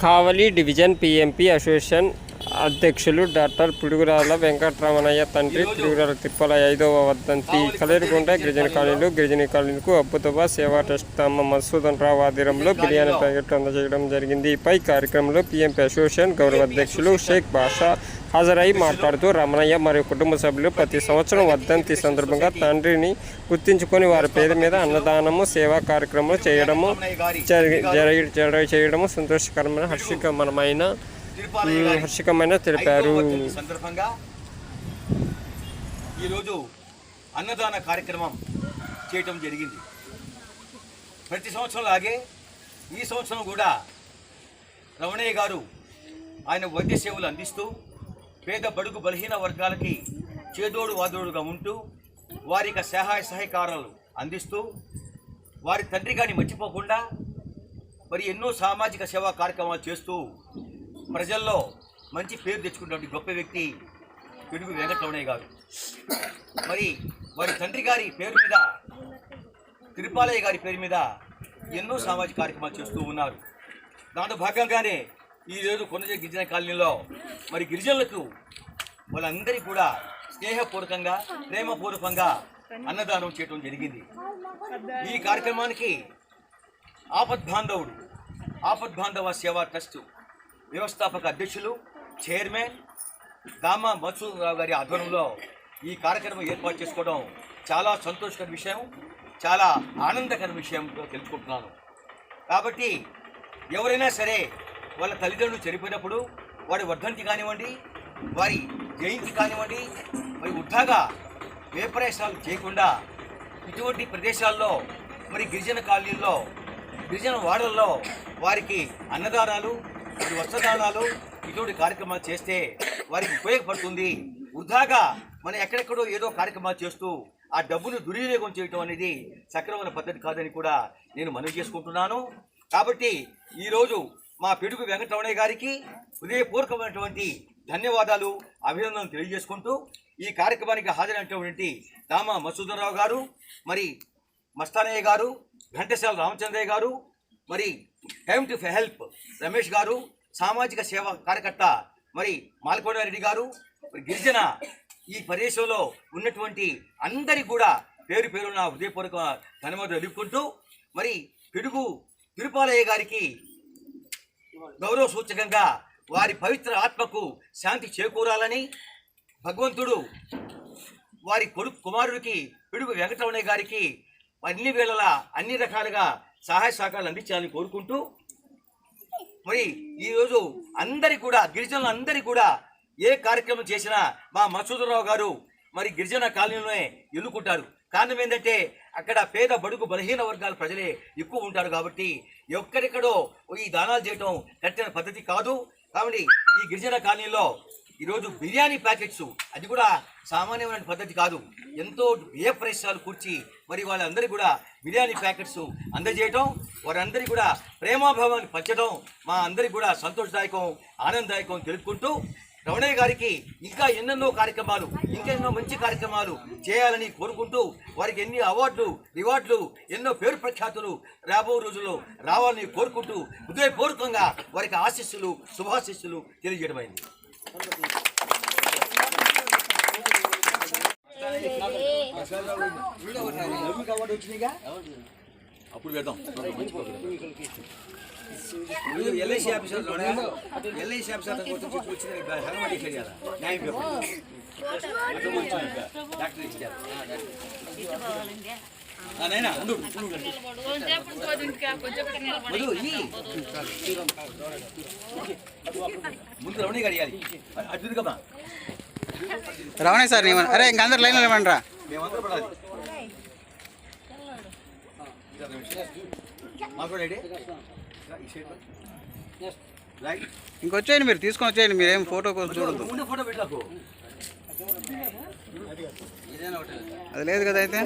కావలి division PMP association అధ్యక్షులు doctor Piduguralla Venkataramanaiah తండ్రి పిడుగురాల తిప్పల ఐదవ వర్ధంతి కలేరుకుంట గిరిజన కాలనీలు గిరిజన కాలనీలకు అబ్బుతబా సేవా ట్రస్ట్ తమ మసూదన్ రావు ఆధ్వర్యంలో బిర్యానీ ప్యాకెట్లు అందజేయడం జరిగింది. పై కార్యక్రమంలో పిఎంపీ అసోసియేషన్ గౌరవ అధ్యక్షులు షేక్ బాషా హాజరై మాట్లాడుతూ రమణయ్య మరియు కుటుంబ సభ్యులు ప్రతి సంవత్సరం వర్ధంతి సందర్భంగా తండ్రిని గుర్తించుకొని వారి పేరు మీద అన్నదానము సేవా కార్యక్రమాలు చేయడము జరి- జరి- చేయడము సంతోషకరమైన హర్షికరమైన హర్షికమైన తెలిపారు. సందర్భంగా ఈరోజు అన్నదాన కార్యక్రమం చేయటం జరిగింది. ప్రతి సంవత్సరం లాగే ఈ సంవత్సరం కూడా రమణయ్య గారు ఆయన వైద్య సేవలు అందిస్తూ పేద బడుగు బలహీన వర్గాలకి చేదోడు వాదోడుగా ఉంటూ వారి యొక్క సహాయ సహకారాలు అందిస్తూ వారి తండ్రి గారిని మర్చిపోకుండా మరి ఎన్నో సామాజిక సేవా కార్యక్రమాలు చేస్తూ ప్రజల్లో మంచి పేరు తెచ్చుకున్నటువంటి గొప్ప వ్యక్తి పిడుగు వెంకటరమణయ్య గారు. మరి వారి తండ్రి గారి పేరు మీద తిరుపాలయ్య గారి పేరు మీద ఎన్నో సామాజిక కార్యక్రమాలు చేస్తూ ఉన్నారు. దాంట్లో భాగంగానే ఈరోజు కొనజ గిరిజన కాలనీలో మరి గిరిజనులకు వాళ్ళందరికీ కూడా స్నేహపూర్వకంగా ప్రేమపూర్వకంగా అన్నదానం చేయడం జరిగింది. ఈ కార్యక్రమానికి ఆపద్బాంధవుడు ఆపద్బాంధవ సేవా ట్రస్ట్ వ్యవస్థాపక అధ్యక్షులు చైర్మన్ దామా మసూద్ రావు గారి ఆధ్వర్యంలో ఈ కార్యక్రమం ఏర్పాటు చేసుకోవడం చాలా సంతోషకర విషయం చాలా ఆనందకర విషయంతో తెలుసుకుంటున్నాను కాబట్టి ఎవరైనా సరే వాళ్ళ తల్లిదండ్రులు చనిపోయినప్పుడు వారి వర్ధంతి కానివ్వండి వారి జయంతి కానివ్వండి మరి ఉద్దాగా వేపరేషాలు చేయకుండా ఇటువంటి ప్రదేశాల్లో మరి గిరిజన కాలనీల్లో గిరిజన వాడల్లో వారికి అన్నదానాలు ఈ వస్త్రదానాలు ఇటువంటి కార్యక్రమాలు చేస్తే వారికి ఉపయోగపడుతుంది. వృధాగా మనం ఎక్కడెక్కడో ఏదో కార్యక్రమాలు చేస్తూ ఆ డబ్బును దుర్వినియోగం చేయటం అనేది సక్రమైన పద్ధతి కాదని కూడా నేను మనవి చేసుకుంటున్నాను. కాబట్టి ఈరోజు మా పిడుగు వెంకటరమణయ్య గారికి హృదయపూర్వకమైనటువంటి ధన్యవాదాలు అభినందనలు తెలియజేసుకుంటూ ఈ కార్యక్రమానికి హాజరైనటువంటి దామా మసూదరావు గారు మరి మస్తానయ్య గారు ఘంటసాల రామచంద్రయ్య గారు మరి టైమ్ టు హెల్ప్ రమేష్ గారు సామాజిక సేవ కార్యకర్త మరి మాల్కొండారెడ్డి గారు మరి గిరిజన ఈ ప్రదేశంలో ఉన్నటువంటి అందరి కూడా పేరు పేరు నా హృదయపూర్వక ధన్యవాదాలు తెలుపుకుంటూ మరి పిడుగు తిరుపాలయ్య గారికి గౌరవ సూచకంగా వారి పవిత్ర ఆత్మకు శాంతి చేకూరాలని భగవంతుడు వారి కొడుకు కుమారుడికి పిడుగు వెంకటరమణయ్య గారికి అన్ని వేళలా అన్ని రకాలుగా సహాయ సహకారాలు అందించాలని కోరుకుంటూ మరి ఈరోజు అందరి కూడా గిరిజనులందరి కూడా ఏ కార్యక్రమం చేసినా మా మసూదరావు గారు మరి గిరిజన కాలనీలోనే ఎన్నుకుంటారు. కారణం ఏంటంటే అక్కడ పేద బడుగు బలహీన వర్గాల ప్రజలే ఎక్కువ ఉంటారు కాబట్టి ఎక్కడెక్కడో ఈ దానాలు చేయటం కరెక్టైన పద్ధతి కాదు. కాబట్టి ఈ గిరిజన కాలనీలో ఈరోజు బిర్యానీ ప్యాకెట్స్ అది కూడా సామాన్యమైన పద్ధతి కాదు. ఎంతో ఏ ప్రశ్నలు కూర్చి మరి వాళ్ళందరికీ కూడా బిర్యానీ ప్యాకెట్స్ అందజేయటం వారందరికీ కూడా ప్రేమాభావాన్ని పంచడం మా అందరికీ కూడా సంతోషదాయకం ఆనందదాయకం తెలుపుకుంటూ రమణయ్య గారికి ఇంకా ఎన్నెన్నో కార్యక్రమాలు ఇంకెన్నో మంచి కార్యక్రమాలు చేయాలని కోరుకుంటూ వారికి ఎన్ని అవార్డులు రివార్డులు ఎన్నో పేరు ప్రఖ్యాతులు రాబో రోజుల్లో రావాలని కోరుకుంటూ హృదయపూర్వకంగా వారికి ఆశీస్సులు శుభాశీస్సులు తెలియజేయడమైంది అప్పుడు పెడదాం ఎల్ఐసి ఆఫీసర్ ఎల్ఐసి ఆఫీసర్ వచ్చిన హెల్మెట్ చేయాలి న్యాయం పేపర్ డాక్టర్ ఇచ్చారు రమణయ్య సార్ నీవన్ అరే ఇంక అందరు లైన్లో ఇవ్వండి రా ఇంకొచ్చేయండి మీరు తీసుకొని వచ్చేయండి మీరు ఏం ఫోటో కోసం చూడద్దు. ముందు ఫోటో పెట్టకు అది లేదు కదా అయితే?